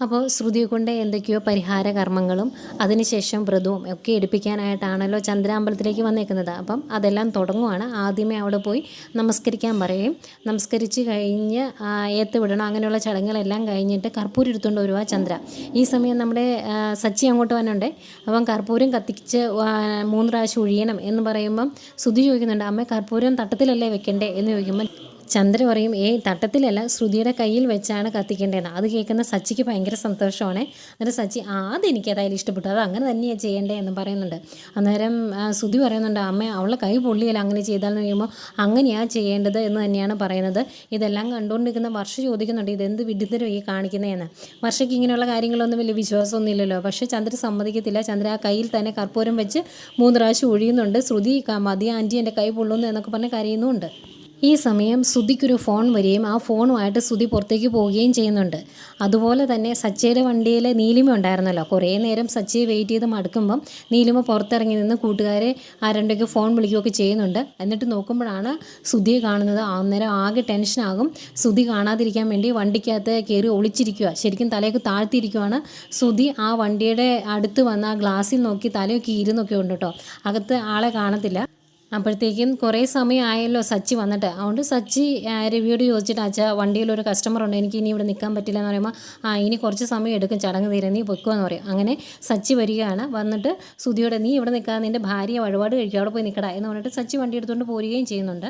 അപ്പോൾ ശ്രുതി കൊണ്ട് എന്തൊക്കെയോ പരിഹാര കർമ്മങ്ങളും അതിനുശേഷം വ്രതവും ഒക്കെ എടുപ്പിക്കാനായിട്ടാണല്ലോ ചന്ദ്രാമ്പലത്തിലേക്ക് വന്നേക്കുന്നത്. അപ്പം അതെല്ലാം തുടങ്ങുവാണ്. ആദ്യമേ അവിടെ പോയി നമസ്കരിക്കാൻ പറയും. നമസ്കരിച്ച് കഴിഞ്ഞ് ഏത്ത് വിടണം. അങ്ങനെയുള്ള ചടങ്ങുകളെല്ലാം കഴിഞ്ഞിട്ട് കർപ്പൂരം എടുത്തുകൊണ്ട് വരുവാ ചന്ദ്ര. ഈ സമയം നമ്മുടെ സച്ചി അങ്ങോട്ട് വന്നുണ്ട് അപ്പം കർപ്പൂരം കത്തിച്ച് മൂന്ന് പ്രാവശ്യം ഒഴിയണം എന്ന് പറയുമ്പം ശ്രുതി ചോദിക്കുന്നുണ്ട് അമ്മ കർപ്പൂരം തട്ടത്തിലല്ലേ വെക്കണ്ടേ? എന്ന് ചോദിക്കുമ്പോൾ ചന്ദ്ര പറയും ഏ തട്ടത്തിലല്ല ശ്രുതിയുടെ കയ്യിൽ വെച്ചാണ് കത്തിക്കേണ്ടതെന്ന്. അത് കേൾക്കുന്ന സച്ചിക്ക് ഭയങ്കര സന്തോഷമാണ്. എന്നിട്ട് സച്ചി അതെനിക്ക് ഏതായാലും ഇഷ്ടപ്പെട്ടു. അത് അങ്ങനെ തന്നെയാണ് ചെയ്യേണ്ടേ എന്ന് പറയുന്നുണ്ട്. അന്നേരം ശ്രുതി പറയുന്നുണ്ട് അമ്മ അവളെ കൈ പൊള്ളിയല്ല അങ്ങനെ ചെയ്താലെന്ന് പറയുമ്പോൾ അങ്ങനെയാണ് ചെയ്യേണ്ടത് എന്ന് തന്നെയാണ് പറയുന്നത്. ഇതെല്ലാം കണ്ടുകൊണ്ടിരിക്കുന്ന വർഷ ചോദിക്കുന്നുണ്ട് ഇതെന്ത് വിഡിത്തരം ഈ കാണിക്കുന്നതെന്ന്? വർഷയ്ക്ക് ഇങ്ങനെയുള്ള കാര്യങ്ങളൊന്നും വലിയ വിശ്വാസമൊന്നും ഇല്ലല്ലോ. പക്ഷേ ചന്ദ്ര സമ്മതിക്കത്തില്ല. ചന്ദ്ര ആ കയ്യിൽ തന്നെ കർപ്പൂരം വെച്ച് മൂന്ന് പ്രാവശ്യം ഒഴിയുന്നുണ്ട്. ശ്രുതി മതി ആന്റി എന്റെ കൈ പൊള്ളുന്നു എന്നൊക്കെ പറഞ്ഞ് കരയുന്നുമുണ്ട്. ഈ സമയം ശ്രുതിക്കൊരു ഫോൺ വരികയും ആ ഫോണുമായിട്ട് ശ്രുതി പുറത്തേക്ക് പോവുകയും ചെയ്യുന്നുണ്ട്. അതുപോലെ തന്നെ സച്ചയുടെ വണ്ടിയിൽ നീലിമ ഉണ്ടായിരുന്നല്ലോ. കുറേ നേരം സച്ചയെ വെയിറ്റ് ചെയ്ത് മടുക്കുമ്പം നീലിമ പുറത്തിറങ്ങി നിന്ന് കൂട്ടുകാരെ ആരണ്ടൊക്കെ ഫോൺ വിളിക്കുകയൊക്കെ ചെയ്യുന്നുണ്ട്. എന്നിട്ട് നോക്കുമ്പോഴാണ് ശ്രുതിയെ കാണുന്നത്. അന്നേരം ആകെ ടെൻഷനാകും ശ്രുതി കാണാതിരിക്കാൻ വേണ്ടി വണ്ടിക്കകത്ത് കയറി ഒളിച്ചിരിക്കുക ശരിക്കും തലയൊക്കെ താഴ്ത്തിയിരിക്കുവാണ്. ശ്രുതി ആ വണ്ടിയുടെ അടുത്ത് വന്ന് ആ ഗ്ലാസ്സിൽ നോക്കി തലയൊക്കെ ഇരുന്നൊക്കെ ഉണ്ട് കേട്ടോ. അകത്ത് ആളെ കാണത്തില്ല. അപ്പോഴത്തേക്കും കുറേ സമയമായല്ലോ സച്ചി വന്നിട്ട്. അതുകൊണ്ട് സച്ചി രവിയോട് ചോദിച്ചിട്ട് അച്ഛാ വണ്ടിയിൽ ഒരു കസ്റ്റമർ ഉണ്ട്. എനിക്ക് ഇനി ഇവിടെ നിൽക്കാൻ പറ്റില്ല എന്ന് പറയുമ്പോൾ ആ ഇനി കുറച്ച് സമയം എടുക്കും. ചടങ്ങ് തീരെ നീ പൊയ്ക്കോ എന്ന് പറയും. അങ്ങനെ സച്ചി വരികയാണ്. വന്നിട്ട് സുധിയോടെ നീ ഇവിടെ നിൽക്കാതെ നിന്റെ ഭാര്യ വഴിപാട് കഴിക്കുക അവിടെ പോയി നിൽക്കടാ എന്ന് പറഞ്ഞിട്ട് സച്ചി വണ്ടി എടുത്തുകൊണ്ട് പോരുകയും ചെയ്യുന്നുണ്ട്.